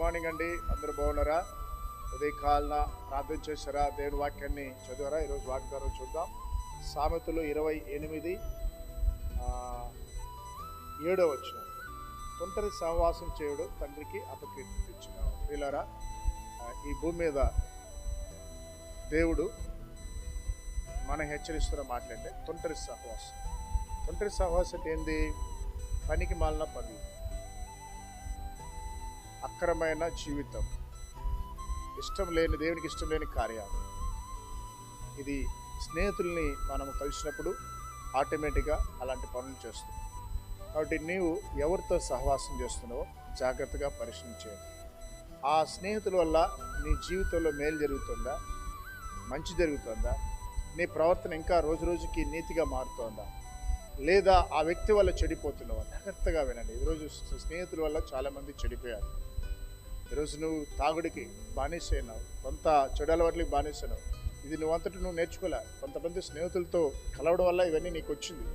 Morning అండి. అందరూ బాగున్నారా? ఉదయకాలన ప్రార్థన చేశారా? దేవుని వాక్యాన్ని చదివారా? ఈరోజు వాగ్దానం చూద్దాం. సామెతలు ఇరవై ఎనిమిది ఏడో వచ్చిన తొంటరి సహవాసం చేయుడు తండ్రికి అపకీర్తి తెచ్చిన వీళ్ళారా ఈ భూమి మీద దేవుడు మనం హెచ్చరిస్తున్న మాట్లాడితే తొంటరి సహవాసం. తొంటరి సహవాసం ఏంది? పనికి మాలిన పనులు. అక్రమైన జీవితం. ఇష్టం లేని దేవునికి ఇష్టం లేని కార్యాలు. ఇది స్నేహితుల్ని మనం కలిసినప్పుడు ఆటోమేటిక్గా అలాంటి పనులు చేస్తుంది. కాబట్టి నీవు ఎవరితో సహవాసం చేస్తున్నావో జాగ్రత్తగా పరిశీలించేయండి ఆ స్నేహితుల వల్ల నీ జీవితంలో మేలు జరుగుతుందా? మంచి జరుగుతుందా? నీ ప్రవర్తన ఇంకా రోజు రోజుకి నీతిగా మారుతోందా? లేదా ఆ వ్యక్తి వల్ల చెడిపోతున్నావా జాగ్రత్తగా వినండి. ఈరోజు స్నేహితుల వల్ల చాలామంది చెడిపోయారు. ఈరోజు నువ్వు తాగుడికి బానిసైనావు కొంత చెడు అలవాట్లకి బానిసైనావు ఇది నువ్వు అంతటి నువ్వు నేర్చుకోలే. కొంతమంది స్నేహితులతో కలవడం వల్ల ఇవన్నీ నీకు వచ్చింది.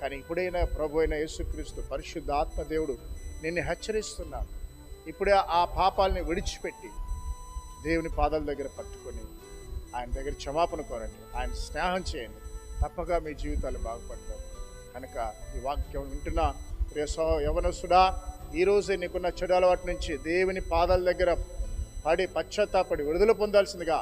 కానీ ఇప్పుడైనా ప్రభు అయిన యేసుక్రీస్తు పరిశుద్ధ ఆత్మదేవుడు నిన్ను హెచ్చరిస్తున్నాడు ఇప్పుడే ఆ పాపాలని విడిచిపెట్టి దేవుని పాదాల దగ్గర పట్టుకొని ఆయన దగ్గర క్షమాపణ కోరండి. ఆయన స్నేహం చేయండి. తప్పగా మీ జీవితాలు బాగుపడతారు కనుక ఈ వాక్యం వింటున్న ప్రియ సో యవనసుడా ఈరోజు నీకున్న చెడు అలవాటు నుంచి దేవుని పాదాల దగ్గర పడి పశ్చాత్తాపడి విడుదల పొందాల్సిందిగా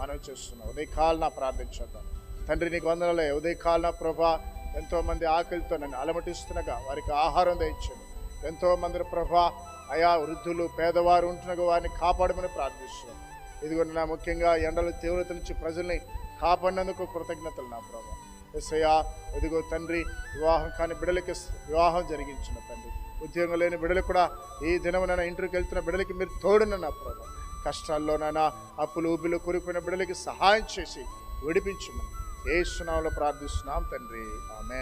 మనం చేస్తున్నాం ఉదయకాలన ప్రార్థించేద్దాం తండ్రి నీకు వందనలే. ఉదయకాలన ప్రభా ఎంతోమంది ఆకలితో నన్ను అలమటిస్తుండగా వారికి ఆహారం దయచాను ఎంతో మంది ప్రభా అయా వృద్ధులు పేదవారు ఉంటున్న వారిని కాపాడమని ప్రార్థిస్తున్నాం. ఇదిగో నా ముఖ్యంగా ఎండల తీవ్రత నుంచి ప్రజల్ని కాపాడినందుకు కృతజ్ఞతలు నా ప్రభా. ఎస్ఐయా ఇదిగో తండ్రి వివాహం కాని బిడ్డలకి వివాహం జరిగించిన తండ్రి. ఉద్యోగం లేని బిడ్డలు కూడా ఈ దినమునైనా ఇంటర్కి వెళ్తున్న బిడలకి మీరు తోడున ప్రభు. కష్టాల్లోనైనా అప్పులు ఊబిలు కూలిపోయిన బిడ్డలకి సహాయం చేసి విడిపించమని ఏ సునామలో ప్రార్థిస్తున్నాం తండ్రి. ఆమె